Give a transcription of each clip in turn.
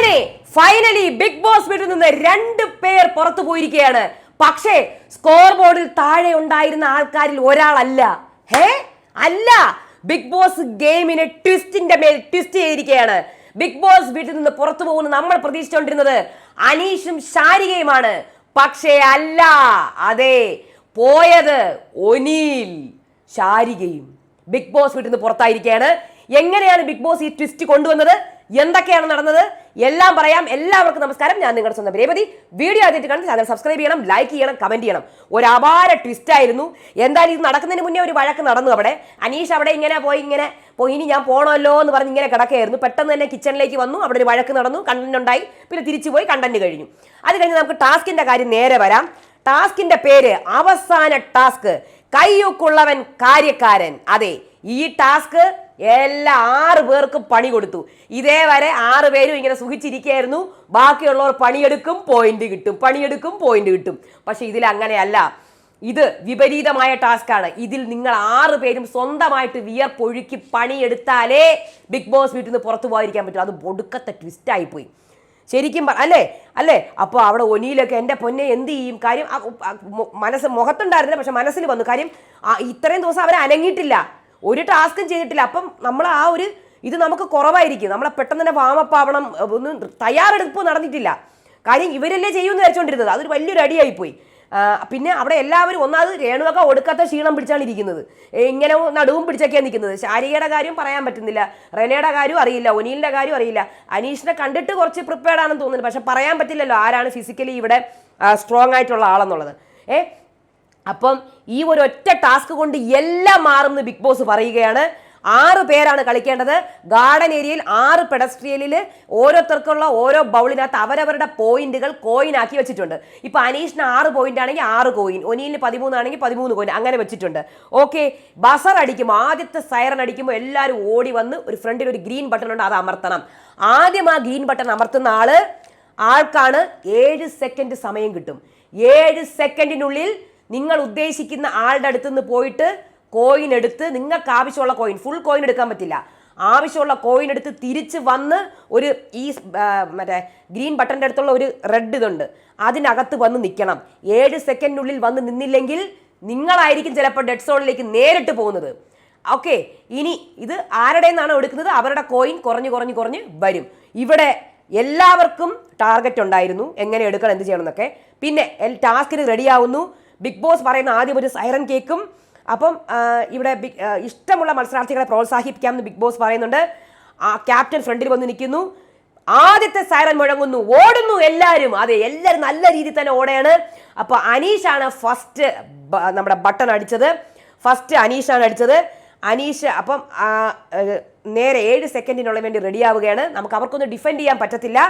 അങ്ങനെ finally big boss വീട്ടിൽ നിന്ന് രണ്ട് പേർ പുറത്തു പോയിരിക്കുകയാണ്. പക്ഷേ സ്കോർ ബോർഡിൽ താഴെ ഉണ്ടായിരുന്ന ആൾക്കാരിൽ ഒരാളല്ല. ഹേ? അല്ല. ബിഗ് ബോസ് ഗെയിമിനെ ട്വിസ്റ്റിന്റെ മേൽ ട്വിസ്റ്റ് ചെയ്തിരിക്കുകയാണ്. ബിഗ് ബോസ് വീട്ടിൽ നിന്ന് പുറത്തു പോകുന്ന നമ്മൾ പ്രതീക്ഷിച്ചുകൊണ്ടിരുന്നത് അനീഷും ശാരികയുമാണ്. പക്ഷേ അല്ല. അതെ പോയത് ഒനീൽ ശാരികയും. ബിഗ് ബോസ് വീട്ടിൽ നിന്ന് പുറത്തായിരിക്കുകയാണ്. എങ്ങനെയാണ് ബിഗ് ബോസ് ഈ ട്വിസ്റ്റ് കൊണ്ടുവന്നത്? എന്തൊക്കെയാണ് നടന്നത്? എല്ലാം പറയാം. എല്ലാവർക്കും നമസ്കാരം. ഞാൻ നിങ്ങളുടെ സ്വന്തം രേവതി. വീഡിയോ ആദ്യമായിട്ട് കാണുന്ന ചാനൽ സബ്സ്ക്രൈബ് ചെയ്യണം ലൈക്ക് ചെയ്യണം കമന്റ് ചെയ്യണം. ഒരു അപാര ട്വിസ്റ്റ് ആയിരുന്നു. എന്തായാലും ഇത് നടക്കുന്നതിന് മുന്നേ ഒരു വഴക്ക് നടന്നു അവിടെ. അനീഷ് അവിടെ ഇങ്ങനെ പോയി ഇങ്ങനെ പോയി. ഇനി ഞാൻ പോകണമല്ലോ എന്ന് പറഞ്ഞ് ഇങ്ങനെ കിടക്കുകയായിരുന്നു. പെട്ടെന്ന് തന്നെ കിച്ചണിലേക്ക് വന്നു. അവിടെ ഒരു വഴക്ക് നടന്നു. കണ്ടന്റ് ഉണ്ടായി. പിന്നെ തിരിച്ചു പോയി കണ്ടന്റ് കഴിഞ്ഞു. അത് കഴിഞ്ഞ് നമുക്ക് ടാസ്കിന്റെ കാര്യം നേരെ വരാം. ടാസ്കിന്റെ പേര് അവസാന ടാസ്ക് കയ്യൊക്കുള്ളവൻ കാര്യക്കാരൻ. അതെ ഈ ടാസ്ക് എല്ലാ ആറ് പേർക്കും പണി കൊടുത്തു. ഇതേവരെ ആറ് പേരും ഇങ്ങനെ സുഖിച്ചിരിക്കുകയായിരുന്നു ബാക്കിയുള്ളവർ പണിയെടുക്കും പോയിന്റ് കിട്ടും. പണിയെടുക്കും പോയിന്റ് കിട്ടും. പക്ഷെ ഇതിൽ അങ്ങനെയല്ല. ഇത് വിപരീതമായ ടാസ്ക്കാണ്. ഇതിൽ നിങ്ങൾ ആറ് പേരും സ്വന്തമായിട്ട് വിയർപ്പൊഴുക്കി പണിയെടുത്താലേ ബിഗ് ബോസ് വീട്ടിൽ നിന്ന് പുറത്തു പോകാതിരിക്കാൻ പറ്റും. അത് ഒടുക്കത്തെ ട്വിസ്റ്റ് ആയിപ്പോയി. ശരിക്കും അല്ലേ? അല്ലേ? അപ്പോൾ അവിടെ ഒനിയിലൊക്കെ എന്റെ പൊന്നെ എന്ത് ചെയ്യും? കാര്യം മനസ്സ് മുഖത്തുണ്ടായിരുന്നില്ല പക്ഷെ മനസ്സിൽ വന്നു. കാര്യം ഇത്രയും ദിവസം അവരെ അനങ്ങിയിട്ടില്ല. ഒരു ടാസ്കും ചെയ്തിട്ടില്ല. അപ്പം നമ്മൾ ആ ഒരു ഇത് നമുക്ക് കുറവായിരിക്കും. നമ്മളെ പെട്ടെന്ന് തന്നെ വാമപ്പ് ആവണം. ഒന്നും തയ്യാറെടുപ്പ് നടന്നിട്ടില്ല. കാര്യം ഇവരല്ലേ ചെയ്യുമെന്ന് വിചാരിച്ചുകൊണ്ടിരുന്നത് അതൊരു വലിയൊരു അടിയായി പോയി പിന്നെ അവിടെ എല്ലാവരും ഒന്നാമത് രേണുവൊക്കെ ഒടുക്കത്തെ ക്ഷീണം പിടിച്ചാണ് ഇരിക്കുന്നത്. ഇങ്ങനെ നടുവും പിടിച്ചൊക്കെയാണ് നിൽക്കുന്നത്. ശാരികയുടെ കാര്യം പറയാൻ പറ്റുന്നില്ല. റെനയുടെ കാര്യം അറിയില്ല. ഒനീലിന്റെ കാര്യം അറിയില്ല. അനീഷിനെ കണ്ടിട്ട് കുറച്ച് പ്രിപ്പയർഡ് ആണെന്ന് തോന്നുന്നു പക്ഷെ പറയാൻ പറ്റില്ലല്ലോ ആരാണ് ഫിസിക്കലി ഇവിടെ സ്ട്രോങ് ആയിട്ടുള്ള ആളെന്നുള്ളത്. ഏ അപ്പം ഈ ഒരു ഒറ്റ ടാസ്ക് കൊണ്ട് എല്ലാം മാറുമെന്ന് ബിഗ് ബോസ് പറയുകയാണ്. ആറ് പേരാണ് കളിക്കേണ്ടത്. ഗാർഡൻ ഏരിയയിൽ ആറ് പെഡസ്ട്രിയലിൽ ഓരോരുത്തർക്കുള്ള ഓരോ ബൗളിനകത്ത് അവരവരുടെ പോയിന്റുകൾ കോയിൻ ആക്കി വെച്ചിട്ടുണ്ട്. ഇപ്പൊ അനീഷിന് ആറ് പോയിന്റ് ആണെങ്കിൽ ആറ് കോയിൻ ഒനീലിന് പതിമൂന്നാണെങ്കിൽ പതിമൂന്ന് കോയിൻ അങ്ങനെ വെച്ചിട്ടുണ്ട്. ഓക്കെ ബസർ അടിക്കുമ്പോൾ ആദ്യത്തെ സൈറൺ അടിക്കുമ്പോൾ എല്ലാവരും ഓടി വന്ന് ഒരു ഫ്രണ്ടിൽ ഒരു ഗ്രീൻ ബട്ടൺ ഉണ്ട് അത് അമർത്തണം. ആദ്യം ആ ഗ്രീൻ ബട്ടൺ അമർത്തുന്ന ആൾ ആൾക്കാണ്. ഏഴ് സെക്കൻഡ് സമയം കിട്ടും. ഏഴ് സെക്കൻഡിനുള്ളിൽ നിങ്ങൾ ഉദ്ദേശിക്കുന്ന ആളുടെ അടുത്ത് നിന്ന് പോയിട്ട് കോയിൻ എടുത്ത് നിങ്ങൾക്ക് ആവശ്യമുള്ള കോയിൻ ഫുൾ കോയിൻ എടുക്കാൻ പറ്റില്ല. ആവശ്യമുള്ള കോയിൻ എടുത്ത് തിരിച്ച് വന്ന് ഒരു ഈ മറ്റേ ഗ്രീൻ ബട്ടന്റെ അടുത്തുള്ള ഒരു റെഡ് ഇതുണ്ട്. അതിനകത്ത് വന്ന് നിൽക്കണം. ഏഴ് സെക്കൻഡിനുള്ളിൽ വന്ന് നിന്നില്ലെങ്കിൽ നിങ്ങളായിരിക്കും ചിലപ്പോൾ ഡെഡ് സോണിലേക്ക് നേരിട്ട് പോകുന്നത്. ഓക്കെ ഇനി ഇത് ആരുടെ നിന്നാണോ എടുക്കുന്നത്? അവരുടെ കോയിൻ കുറഞ്ഞ് കുറഞ്ഞ് കുറഞ്ഞ് വരും. ഇവിടെ എല്ലാവർക്കും ടാർഗറ്റ് ഉണ്ടായിരുന്നു. എങ്ങനെ എടുക്കണം എന്ത് ചെയ്യണം എന്നൊക്കെ. പിന്നെ ടാസ്കിന് റെഡിയാവുന്നു ബിഗ് ബോസ് പറയുന്ന ആദ്യം ഒരു സൈറൻ കേക്കും. അപ്പം ഇവിടെ ഇഷ്ടമുള്ള മത്സരാർത്ഥികളെ പ്രോത്സാഹിപ്പിക്കാമെന്ന് ബിഗ് ബോസ് പറയുന്നുണ്ട്. ആ ക്യാപ്റ്റൻ ഫ്രണ്ടിൽ വന്ന് നിൽക്കുന്നു. ആദ്യത്തെ സൈറൻ മുഴങ്ങുന്നു. ഓടുന്നു എല്ലാവരും അതെ എല്ലാവരും നല്ല രീതിയിൽ തന്നെ ഓടയാണ് അപ്പൊ അനീഷാണ് ഫസ്റ്റ് നമ്മുടെ ബട്ടൺ അടിച്ചത്. ഫസ്റ്റ് അനീഷാണ് അടിച്ചത്. അനീഷ് അപ്പം നേരെ ഏഴ് സെക്കൻഡിനുള്ള വേണ്ടി റെഡിയാവുകയാണ് നമുക്ക് അവർക്കൊന്നും ഡിഫെൻഡ് ചെയ്യാൻ പറ്റത്തില്ല.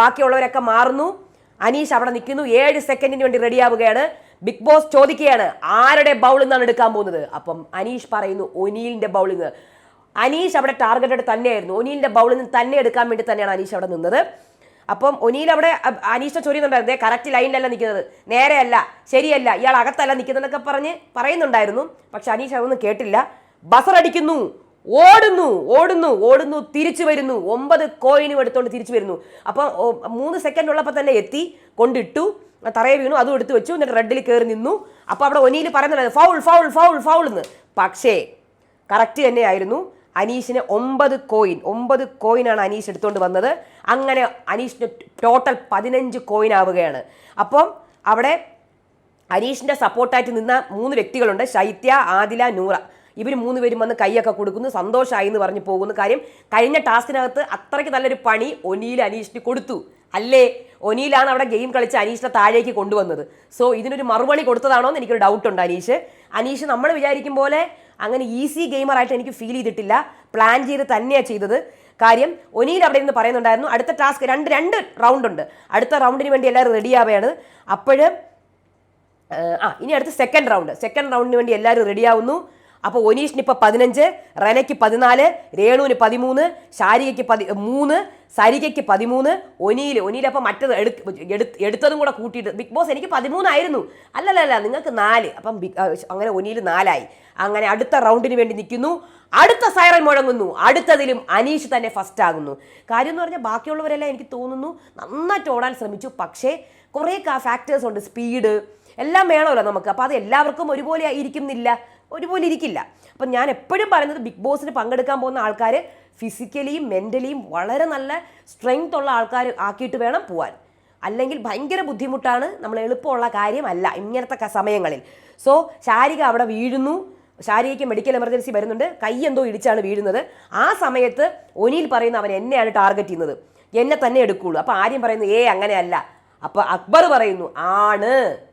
ബാക്കിയുള്ളവരൊക്കെ മാറുന്നു. അനീഷ് അവിടെ നിൽക്കുന്നു. ഏഴ് സെക്കൻഡിന് വേണ്ടി റെഡിയാവുകയാണ് ബിഗ് ബോസ് ചോദിക്കുകയാണ് ആരുടെ ബൗളിൽ എടുക്കാൻ പോകുന്നത്? അപ്പം അനീഷ് പറയുന്നു ഒനീലിന്റെ ബൗളിങ് അനീഷ് അവിടെ ടാർഗറ്റഡ് തന്നെയായിരുന്നു. ഒനീലിന്റെ ബൗളിൽ നിന്ന് തന്നെ എടുക്കാൻ വേണ്ടി തന്നെയാണ് അനീഷ് അവിടെ നിന്നത്. അപ്പം ഒനീൽ അവിടെ അനീഷ ചൊരിയുന്നുണ്ടായിരുന്നു കറക്റ്റ് ലൈനിലല്ല നിൽക്കുന്നത്. നേരെയല്ല ശരിയല്ല ഇയാൾ അകത്തല്ല നിൽക്കുന്നതെന്നൊക്കെ പറഞ്ഞ് പറയുന്നുണ്ടായിരുന്നു. പക്ഷെ അനീഷ് അതൊന്നും കേട്ടില്ല. ബസർ അടിക്കുന്നു. ഓടുന്നു ഓടുന്നു ഓടുന്നു തിരിച്ചു വരുന്നു. ഒമ്പത് കോയിനും എടുത്തുകൊണ്ട് തിരിച്ചു വരുന്നു. അപ്പം ഓ- മൂന്ന് സെക്കൻഡ് ഉള്ളപ്പോൾ തന്നെ എത്തി കൊണ്ടിട്ടു തറയെ വീണു അതും എടുത്തു വെച്ചു എന്നിട്ട് റെഡിൽ കയറി നിന്നു. അപ്പോൾ അവിടെ ഒനിയിൽ പറയുന്നത് ഫൗൾ ഫൗൾ ഫൗൾ ഫൗൾ എന്ന്. പക്ഷേ കറക്റ്റ് തന്നെയായിരുന്നു അനീഷിന് ഒമ്പത് കോയിൻ ഒമ്പത് കോയിനാണ് അനീഷ് എടുത്തുകൊണ്ട് വന്നത്. അങ്ങനെ അനീഷിന് ടോട്ടൽ പതിനഞ്ച് കോയിൻ ആവുകയാണ്. അപ്പം അവിടെ അനീഷിന്റെ സപ്പോർട്ടായിട്ട് നിന്ന മൂന്ന് വ്യക്തികളുണ്ട്. ശൈത്യ ആദില നൂറ. ഇവർ മൂന്ന് പേരും വന്ന് കൈയൊക്കെ കൊടുക്കുന്നു സന്തോഷമായി എന്ന് പറഞ്ഞ് പോകുന്നു. കാര്യം കഴിഞ്ഞ ടാസ്കിനകത്ത് അത്രയ്ക്ക് നല്ലൊരു പണി ഒനിയിൽ അനീഷിന് കൊടുത്തു. അല്ലേ? ഒനിയിലാണ് അവിടെ ഗെയിം കളിച്ച് അനീഷിനെ താഴേക്ക് കൊണ്ടുവന്നത്. സോ ഇതിനൊരു മറുപടി കൊടുത്തതാണോ എന്ന് എനിക്കൊരു ഡൗട്ട് ഉണ്ട് അനീഷ്. അനീഷ് നമ്മൾ വിചാരിക്കും പോലെ അങ്ങനെ ഈസി ഗെയിമറായിട്ട് എനിക്ക് ഫീൽ ചെയ്തിട്ടില്ല. പ്ലാൻ ചെയ്ത് തന്നെയാണ് ചെയ്തത്. കാര്യം ഒനിയിൽ അവിടെ നിന്ന് പറയുന്നുണ്ടായിരുന്നു അടുത്ത ടാസ്ക് രണ്ട് രണ്ട് റൗണ്ട് ഉണ്ട്. അടുത്ത റൗണ്ടിന് വേണ്ടി എല്ലാവരും റെഡി ആവുകയാണ് അപ്പോഴ് ആ ഇനി അടുത്ത സെക്കൻഡ് റൗണ്ട് സെക്കൻഡ് റൗണ്ടിന് വേണ്ടി എല്ലാവരും റെഡിയാവുന്നു അപ്പോൾ ഒനീഷിന് ഇപ്പോൾ പതിനഞ്ച് റെനയ്ക്ക് പതിനാല് രേണുവിന് പതിമൂന്ന് ശാരികയ്ക്ക് പതി മൂന്ന് സരികയ്ക്ക് പതിമൂന്ന് ഒനിയിൽ ഒനിയിൽ അപ്പോൾ മറ്റത് എടു എടു- എടുത്തതും കൂടെ കൂട്ടിയിട്ട് ബിഗ് ബോസ് എനിക്ക് പതിമൂന്നായിരുന്നു. അല്ലല്ലല്ല നിങ്ങൾക്ക് നാല് അപ്പം ബിഗ് അങ്ങനെ ഒനിയിൽ നാലായി. അങ്ങനെ അടുത്ത റൗണ്ടിന് വേണ്ടി നിൽക്കുന്നു. അടുത്ത സൈറൻ മുഴങ്ങുന്നു. അടുത്തതിലും അനീഷ് തന്നെ ഫസ്റ്റ് ആകുന്നു. കാര്യം എന്ന് പറഞ്ഞാൽ ബാക്കിയുള്ളവരെല്ലാം എനിക്ക് തോന്നുന്നു നന്നായിട്ട് ഓടാൻ ശ്രമിച്ചു. പക്ഷേ കുറേ ഫാക്ടേഴ്സ് ഉണ്ട്. സ്പീഡ് എല്ലാം വേണമല്ലോ നമുക്ക്. അപ്പോൾ അത് എല്ലാവർക്കും ഒരുപോലെ ഇരിക്കുന്നില്ല ഒരുപോലെ ഇരിക്കില്ല. അപ്പം ഞാൻ എപ്പോഴും പറയുന്നത് ബിഗ് ബോസിന് പങ്കെടുക്കാൻ പോകുന്ന ആൾക്കാർ ഫിസിക്കലിയും മെന്റലിയും വളരെ നല്ല സ്ട്രെങ്ത് ഉള്ള ആൾക്കാർ ആക്കിയിട്ട് വേണം പോവാൻ. അല്ലെങ്കിൽ ഭയങ്കര ബുദ്ധിമുട്ടാണ് നമ്മൾ എളുപ്പമുള്ള കാര്യമല്ല ഇങ്ങനത്തെ സമയങ്ങളിൽ. സോ ശാരിക അവിടെ വീഴുന്നു. ശാരികയ്ക്ക് മെഡിക്കൽ എമർജൻസി വരുന്നുണ്ട്. കൈ എന്തോ ഇടിച്ചാണ് വീഴുന്നത്. ആ സമയത്ത് ഒനിയിൽ പറയുന്ന അവൻ എന്നെയാണ് ടാർഗറ്റ് ചെയ്യുന്നത്. എന്നെ തന്നെ എടുക്കുള്ളൂ. അപ്പോൾ ആര്യം പറയുന്നത് ഏ അങ്ങനെയല്ല. അപ്പോൾ അക്ബർ പറയുന്നു ആണ്.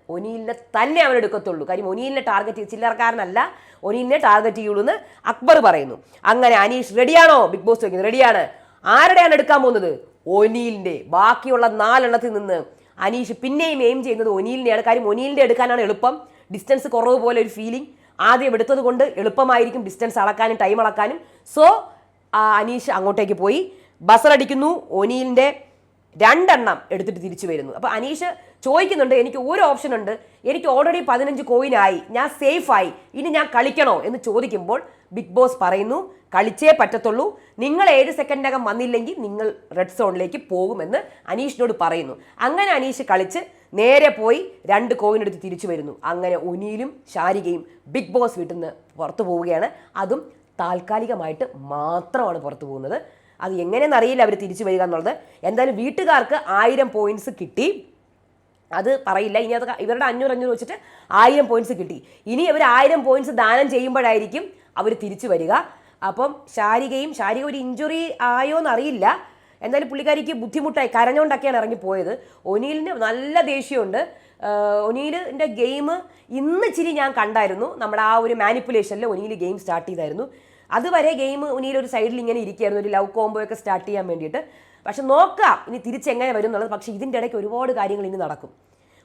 ഒനീലിനെ തന്നെ അവൻ എടുക്കത്തുള്ളൂ. കാര്യം ഒനീലിനെ ടാർഗറ്റ് ചില്ലറക്കാരനല്ല. ഒനീലിനെ ടാർഗറ്റ് ചെയ്യുള്ളൂ എന്ന് അക്ബർ പറയുന്നു. അങ്ങനെ അനീഷ് റെഡിയാണോ ബിഗ് ബോസ് ചോദിക്കുന്നത് റെഡിയാണ് ആരുടെയാണ് എടുക്കാൻ പോകുന്നത്? ഒനീലിന്റെ. ബാക്കിയുള്ള നാലെണ്ണത്തിൽ നിന്ന് അനീഷ് പിന്നെയും എയിം ചെയ്യുന്നത് ഒനീലിനെയാണ്. കാര്യം ഒനീലിന്റെ എടുക്കാനാണ് എളുപ്പം. ഡിസ്റ്റൻസ് കുറവ് പോലെ ഒരു ഫീലിംഗ് ആദ്യം എടുത്തത് കൊണ്ട് എളുപ്പമായിരിക്കും ഡിസ്റ്റൻസ് അളക്കാനും ടൈം അളക്കാനും. സോ അനീഷ് അങ്ങോട്ടേക്ക് പോയി. ബസർ അടിക്കുന്നു. ഒനീലിന്റെ രണ്ടെണ്ണം എടുത്തിട്ട് തിരിച്ചു വരുന്നു. അപ്പോൾ അനീഷ് ചോദിക്കുന്നുണ്ട് എനിക്ക് ഒരു ഓപ്ഷൻ ഉണ്ട്. എനിക്ക് ഓൾറെഡി പതിനഞ്ച് ആയി. ഞാൻ സേഫ് ആയി. ഇനി ഞാൻ കളിക്കണോ? എന്ന് ചോദിക്കുമ്പോൾ ബിഗ് ബോസ് പറയുന്നു കളിച്ചേ പറ്റത്തുള്ളൂ. നിങ്ങൾ ഏഴ് സെക്കൻഡിനകം വന്നില്ലെങ്കിൽ നിങ്ങൾ റെഡ് സോണിലേക്ക് പോകുമെന്ന് അനീഷിനോട് പറയുന്നു. അങ്ങനെ അനീഷ് കളിച്ച് നേരെ പോയി രണ്ട് കോയിൻ എടുത്ത് തിരിച്ചു വരുന്നു. അങ്ങനെ ഒനിയിലും ശാരികയും ബിഗ് ബോസ് വീട്ടിൽ നിന്ന് പുറത്തു പോവുകയാണ്. അതും താൽക്കാലികമായിട്ട് മാത്രമാണ് പുറത്തു പോകുന്നത്. അത് എങ്ങനെയെന്ന് അറിയില്ല അവർ തിരിച്ചു വരിക എന്നുള്ളത്. എന്തായാലും വീട്ടുകാർക്ക് ആയിരം പോയിന്റ്സ് കിട്ടി. അത് പറയില്ല. ഇനി അത് ഇവരുടെ അഞ്ഞൂറ് അഞ്ഞൂറ് വെച്ചിട്ട് ആയിരം പോയിന്റ്സ് കിട്ടി. ഇനി അവർ ആയിരം പോയിന്റ്സ് ദാനം ചെയ്യുമ്പോഴായിരിക്കും അവർ തിരിച്ചു വരിക. അപ്പം ശാരികയും ശാരിക ഒരു ഇഞ്ചുറി ആയോ എന്നറിയില്ല. എന്തായാലും പുള്ളിക്കാരിക്ക് ബുദ്ധിമുട്ടായി. കരഞ്ഞുകൊണ്ടൊക്കെയാണ് ഇറങ്ങിപ്പോയത് ഒനീലിന് നല്ല ദേഷ്യമുണ്ട്. ഒനീലിന്റെ ഗെയിം ഇന്ന് ഇച്ചിരി ഞാൻ കണ്ടായിരുന്നു. നമ്മുടെ ആ ഒരു മാനിപ്പുലേഷനിൽ ഒനീൽ ഗെയിം സ്റ്റാർട്ട് ചെയ്തായിരുന്നു. അതുവരെ ഗെയിം ഉനിയിൽ ഒരു സൈഡിൽ ഇങ്ങനെ ഇരിക്കുകയായിരുന്നു. ഒരു ലവ് കോംബോ ഒക്കെ സ്റ്റാർട്ട് ചെയ്യാൻ വേണ്ടിയിട്ട്. പക്ഷെ നോക്കാം ഇനി തിരിച്ചെങ്ങനെ വരും എന്നുള്ളത്. പക്ഷേ ഇതിന്റെ ഇടയ്ക്ക് ഒരുപാട് കാര്യങ്ങൾ ഇനി നടക്കും.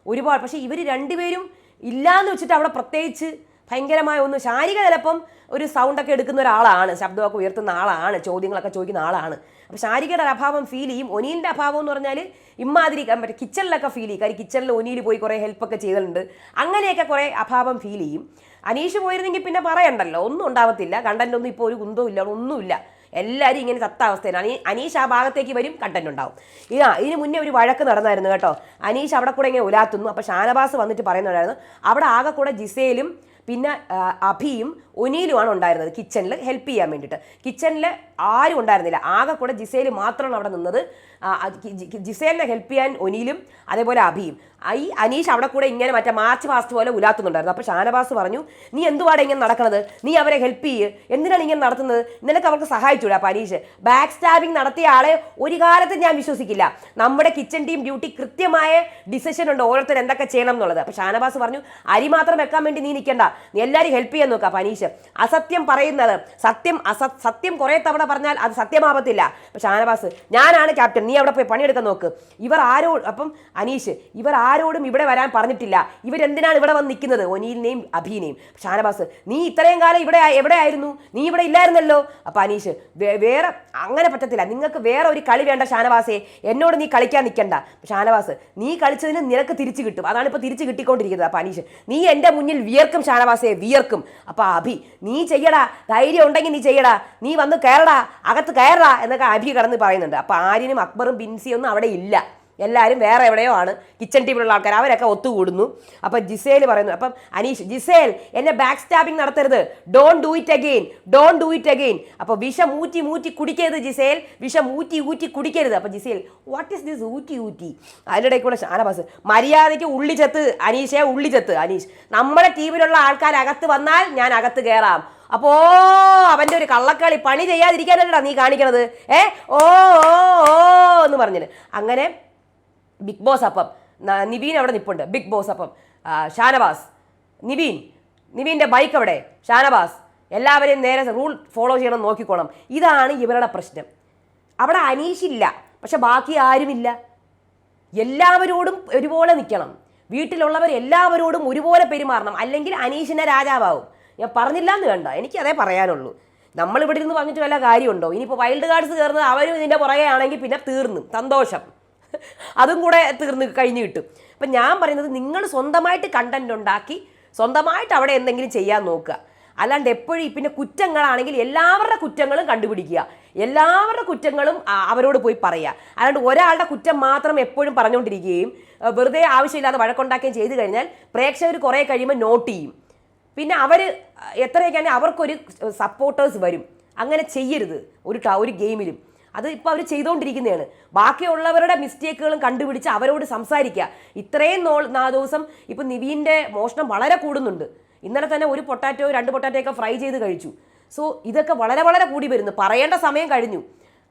ഒരുപാട് പക്ഷേ ഇവർ രണ്ടുപേരും ഇല്ലാന്ന് വെച്ചിട്ട് അവിടെ പ്രത്യേകിച്ച് ഭയങ്കരമായ ഒന്ന് ശാരിക ചിലപ്പം ഒരു സൗണ്ടൊക്കെ എടുക്കുന്ന ഒരാളാണ് ശബ്ദമൊക്കെ ഉയർത്തുന്ന ആളാണ് ചോദ്യങ്ങളൊക്കെ ചോദിക്കുന്ന ആളാണ്. അപ്പോൾ ശാരികയുടെ അഭാവം ഫീൽ ചെയ്യും. ഒനീലിന്റെ അഭാവം എന്ന് പറഞ്ഞാൽ ഇമ്മാതിരി മറ്റേ കിച്ചണിലൊക്കെ ഫീൽ ചെയ്യും. കാര്യം കിച്ചണിൽ ഒനീൽ പോയി കുറേ ഹെൽപ്പൊക്കെ ചെയ്തിട്ടുണ്ട് അങ്ങനെയൊക്കെ കുറേ അഭാവം ഫീൽ ചെയ്യും. അനീഷ് പോയിരുന്നെങ്കിൽ പിന്നെ പറയണ്ടല്ലോ. ഒന്നും ഉണ്ടാവത്തില്ല. കണ്ടന്റ് ഒന്നും ഇപ്പോൾ ഒരു കുന്തവും ഇല്ല ഒന്നുമില്ല. എല്ലാവരും ഇങ്ങനെ ചത്ത അവസ്ഥയിലാണ്. അനീ അനീഷ് ആ ഭാഗത്തേക്ക് വരും കണ്ടന്റ് ഉണ്ടാവും. ഇതാ ഇതിന് മുന്നേ ഒരു വഴക്ക് നടന്നായിരുന്നു കേട്ടോ. അനീഷ് അവിടെ കൂടെ ഇങ്ങനെ ഉലാത്തുന്നു. അപ്പോൾ ഷാനവാസ് വന്നിട്ട് പറയുന്നുണ്ടായിരുന്നു. അവിടെ ആകെ കൂടെ ജിസേലും പിന്നെ അഭിയും ഒനീലുമാണ് ഉണ്ടായിരുന്നത് കിച്ചണിൽ ഹെൽപ്പ് ചെയ്യാൻ വേണ്ടിയിട്ട്. കിച്ചണിൽ ആരും ഉണ്ടായിരുന്നില്ല. ആകെ കൂടെ ജിസേൽ മാത്രമാണ് അവിടെ നിന്നത്. ജിസേലിനെ ഹെൽപ്പ് ചെയ്യാൻ ഒനീലും അതേപോലെ അഭിയും. ഈ അനീഷ് അവിടെ കൂടെ ഇങ്ങനെ മറ്റേ മാർച്ച് പാസ്റ്റ് പോലെ ഉലാത്തുന്നുണ്ടായിരുന്നു. അപ്പോൾ ഷാനവാസ് പറഞ്ഞു നീ എന്തുവാടെ ഇങ്ങനെ നടക്കുന്നത് നീ അവരെ ഹെൽപ്പ് ചെയ്യ്. എന്തിനാണ് ഇങ്ങനെ നടത്തുന്നത്? നിനക്ക് അവർക്ക് സഹായിച്ചൂടെ അപ്പോൾ അനീഷ്. ബാക്ക് സ്റ്റാബിങ് നടത്തിയ ആളെ ഒരു കാലത്ത് ഞാൻ വിശ്വസിക്കില്ല. നമ്മുടെ കിച്ചൺ ടീം ഡ്യൂട്ടി കൃത്യമായ ഡിസിഷൻ ഉണ്ട് ഓരോരുത്തർ എന്തൊക്കെ ചെയ്യണം എന്നുള്ളത്. അപ്പോൾ ഷാനവാസ് പറഞ്ഞു അരി മാത്രം വെക്കാൻ വേണ്ടി നീ നിൽക്കണ്ട നീ എല്ലാവരും ഹെൽപ്പ് ചെയ്യാൻ നോക്കുക പനീഷ് അസത്യം പറയുന്നത് സത്യം അസ സത്യം കുറേ തവണ പറഞ്ഞാൽ അത് സത്യമാവത്തില്ല. പക്ഷെ ഷാനവാസ് ഞാനാണ് ക്യാപ്റ്റൻ നീ അവിടെ പോയി പണിയെടുക്കാൻ നോക്ക്. ഇവർ ആരോ അപ്പം അനീഷ് ഇവർ ആരോടും ഇവിടെ വരാൻ പറഞ്ഞിട്ടില്ല. ഇവരെന്തിനാണ് ഇവിടെ വന്ന് നിൽക്കുന്നത്? ഒനീലിനെയും അഭിനെയും. ഷാനവാസ് നീ ഇത്രയും കാലം ഇവിടെ എവിടെയായിരുന്നു നീ ഇവിടെ ഇല്ലായിരുന്നല്ലോ. അപ്പം അനീഷ് വേറെ അങ്ങനെ പറ്റത്തില്ല. നിങ്ങൾക്ക് വേറെ ഒരു കളി വേണ്ട ഷാനവാസേ. എന്നോട് നീ കളിക്കാൻ നിൽക്കണ്ട. ഷാനവാസ് നീ കളിച്ചതിന് നിനക്ക് തിരിച്ചു കിട്ടും. അതാണ് ഇപ്പോൾ തിരിച്ചു കിട്ടിക്കൊണ്ടിരിക്കുന്നത്. അപ്പം അനീഷ് നീ എന്റെ മുന്നിൽ വിയർക്കും വിയർക്കും. അപ്പോൾ അഭി നീ ചെയ്യടാ ധൈര്യം ഉണ്ടെങ്കിൽ നീ ചെയ്യടാ. നീ വന്ന് കയറടാ അകത്ത് കയറടാ എന്നൊക്കെ അഭി കടന്ന് പറയുന്നുണ്ട്. അപ്പോൾ ആര്യനും അക്ബറും ബിൻസിയൊന്നും അവിടെ ഇല്ല. എല്ലാവരും വേറെ എവിടെയോ ആണ്. കിച്ചൺ ടീമിലുള്ള ആൾക്കാർ അവരൊക്കെ ഒത്തുകൂടുന്നു. അപ്പം ജിസേൽ പറയുന്നു. അപ്പം അനീഷ് ജിസേൽ എന്നെ ബാക്ക് സ്റ്റാബിങ് നടത്തരുത്. Don't do it again don't do it again അപ്പോൾ വിഷം ഊറ്റി ഊറ്റി കുടിക്കരുത് ജിസേൽ. വിഷം ഊറ്റി ഊറ്റി കുടിക്കരുത്. അപ്പം ജിസേൽ വാട്ട് ഈസ് ദിസ് ഊറ്റി ഊറ്റി? അതിനിടയിൽ കൂടെ ഷാനവാസ് മര്യാദയ്ക്ക് ഉള്ളി ചത്ത് അനീഷെ ഉള്ളി ചത്ത്. അനീഷ് നമ്മുടെ ടീമിലുള്ള ആൾക്കാർ അകത്ത് വന്നാൽ ഞാൻ അകത്ത് കയറാം അപ്പോ അവന്റെ ഒരു കള്ളക്കളി പണി ചെയ്യാതിരിക്കാനല്ലടാ നീ കാണിക്കണത്. ഏ? ഓ ഓ എന്ന് പറഞ്ഞിട്ട് അങ്ങനെ ബിഗ് ബോസ് അപ്പം നിവീൻ അവിടെ നിപ്പുണ്ട്. ബിഗ് ബോസ് അപ്പം. ഷാനവാസ്. നിവീൻ. നിവീന്റെ ബൈക്ക് അവിടെ. ഷാനവാസ്. എല്ലാവരെയും നേരെ റൂൾ ഫോളോ ചെയ്യണം നോക്കിക്കോണം. ഇതാണ് ഇവരുടെ പ്രശ്നം. അവിടെ അനീഷില്ല പക്ഷെ ബാക്കി ആരുമില്ല. എല്ലാവരോടും ഒരുപോലെ നിൽക്കണം വീട്ടിലുള്ളവർ എല്ലാവരോടും ഒരുപോലെ പെരുമാറണം. അല്ലെങ്കിൽ അനീഷിനെ രാജാവാകും ഞാൻ പറഞ്ഞില്ല എന്ന് വേണ്ട എനിക്ക് അതേ പറയാനുള്ളൂ. നമ്മൾ ഇവിടെ ഇരുന്ന് പറഞ്ഞിട്ട് വല്ല കാര്യമുണ്ടോ? ഇനിയിപ്പോൾ വൈൽഡ് കാർഡ്സ് കയറുന്നത് അവരും ഇതിന്റെ പുറകെ ആണെങ്കിൽ പിന്നെ തീർന്നു. സന്തോഷം. അതും കൂടെ തീർന്ന് കഴിഞ്ഞ് കിട്ടും. അപ്പം ഞാൻ പറയുന്നത് നിങ്ങൾ സ്വന്തമായിട്ട് കണ്ടന്റ് ഉണ്ടാക്കി സ്വന്തമായിട്ട് അവിടെ എന്തെങ്കിലും ചെയ്യാൻ നോക്കുക. അല്ലാണ്ട് എപ്പോഴും പിന്നെ കുറ്റങ്ങളാണെങ്കിൽ എല്ലാവരുടെ കുറ്റങ്ങളും കണ്ടുപിടിക്കുക. എല്ലാവരുടെ കുറ്റങ്ങളും അവരോട് പോയി പറയുക. അല്ലാണ്ട് ഒരാളുടെ കുറ്റം മാത്രം എപ്പോഴും പറഞ്ഞുകൊണ്ടിരിക്കുകയും വെറുതെ ആവശ്യമില്ലാതെ വഴക്കുണ്ടാക്കുകയും ചെയ്തു കഴിഞ്ഞാൽ പ്രേക്ഷകർ കുറേ കഴിയുമ്പോൾ നോട്ട് ചെയ്യും. പിന്നെ അവർ എത്രയൊക്കെയാണെങ്കിൽ അവർക്കൊരു സപ്പോർട്ടേഴ്സ് വരും. അങ്ങനെ ചെയ്യരുത് ഒരു ഒരു ഗെയിമിലും. അത് ഇപ്പോൾ അവർ ചെയ്തുകൊണ്ടിരിക്കുന്നതാണ് ബാക്കിയുള്ളവരുടെ മിസ്റ്റേക്കുകളും കണ്ടുപിടിച്ച് അവരോട് സംസാരിക്കുക. ഇത്രയും നോ നാ ദിവസം ഇപ്പം നിവീന്റെ മോഷണം വളരെ കൂടുന്നുണ്ട്. ഇന്നലെ തന്നെ ഒരു പൊട്ടാറ്റോ രണ്ട് പൊട്ടാറ്റോ ഒക്കെ ഫ്രൈ ചെയ്ത് കഴിച്ചു. സോ ഇതൊക്കെ വളരെ വളരെ കൂടി വരുന്നു. പറയേണ്ട സമയം കഴിഞ്ഞു.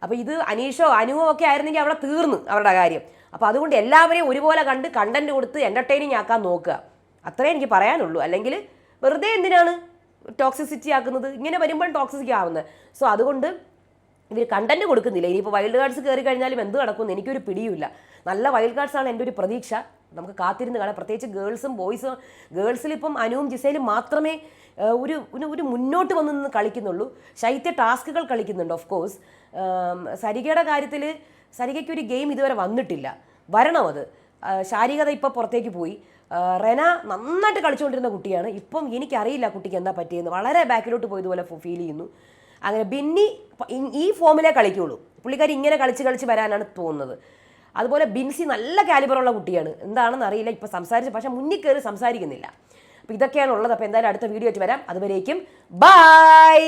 അപ്പോൾ ഇത് അനീഷോ അനുവോ ഒക്കെ ആയിരുന്നെങ്കിൽ അവിടെ തീർന്നു അവരുടെ കാര്യം. അപ്പോൾ അതുകൊണ്ട് എല്ലാവരെയും ഒരുപോലെ കണ്ട് കണ്ടന്റ് കൊടുത്ത് എന്റർടൈനിങ് ആക്കാൻ നോക്കുക. അത്രേ എനിക്ക് പറയാനുള്ളൂ. അല്ലെങ്കിൽ വെറുതെ എന്തിനാണ് ടോക്സിസിറ്റി ആക്കുന്നത്? ഇങ്ങനെ വരുമ്പോൾ ടോക്സിസിറ്റി ആവുന്നത്. സോ അതുകൊണ്ട് ഇവർ കണ്ടന്റ് കൊടുക്കുന്നില്ല. ഇനിയിപ്പോൾ വൈൽഡ് കാർഡ്സ് കയറി കഴിഞ്ഞാലും എന്ത് നടക്കുമെന്ന് എനിക്കൊരു പിടിയുമില്ല. നല്ല വൈൽഡ് കാർഡ്സ് ആണ് എന്റെ ഒരു പ്രതീക്ഷ. നമുക്ക് കാത്തിരുന്ന് കാണാം. പ്രത്യേകിച്ച് ഗേൾസും ബോയ്സും ഗേൾസിലിപ്പം അനുവും ജിസയിലും മാത്രമേ ഒരു ഒരു- മുന്നോട്ട് വന്ന് നിന്ന് കളിക്കുന്നുള്ളൂ. ശൈത്യ ടാസ്കുകൾ കളിക്കുന്നുണ്ട് ഓഫ് കോഴ്സ് സരികയുടെ കാര്യത്തിൽ സരികയ്ക്ക് ഒരു ഗെയിം ഇതുവരെ വന്നിട്ടില്ല. വരണം അത്. ശാരീരികത ഇപ്പോൾ പുറത്തേക്ക് പോയി. റെന നന്നായിട്ട് കളിച്ചുകൊണ്ടിരുന്ന കുട്ടിയാണ്. ഇപ്പം എനിക്കറിയില്ല കുട്ടിക്ക് എന്താ പറ്റിയെന്ന്. വളരെ ബാക്കിലോട്ട് പോയതുപോലെ ഫീൽ ചെയ്യുന്നു. അങ്ങനെ ബിന്നി ഈ ഫോമിലേ കളിക്കുള്ളൂ. പുള്ളിക്കാരി ഇങ്ങനെ കളിച്ച് കളിച്ച് വരാനാണ് തോന്നുന്നത്. അതുപോലെ ബിൻസി നല്ല കാലിബറുള്ള കുട്ടിയാണ്. എന്താണെന്ന് അറിയില്ല ഇപ്പം സംസാരിച്ച് പക്ഷെ മുന്നിൽ കയറി സംസാരിക്കുന്നില്ല. അപ്പോൾ ഇതൊക്കെയാണ് ഉള്ളത് അപ്പോൾ എന്തായാലും അടുത്ത വീഡിയോ ആയിട്ട് വരാം. അതുവരേക്കും ബൈ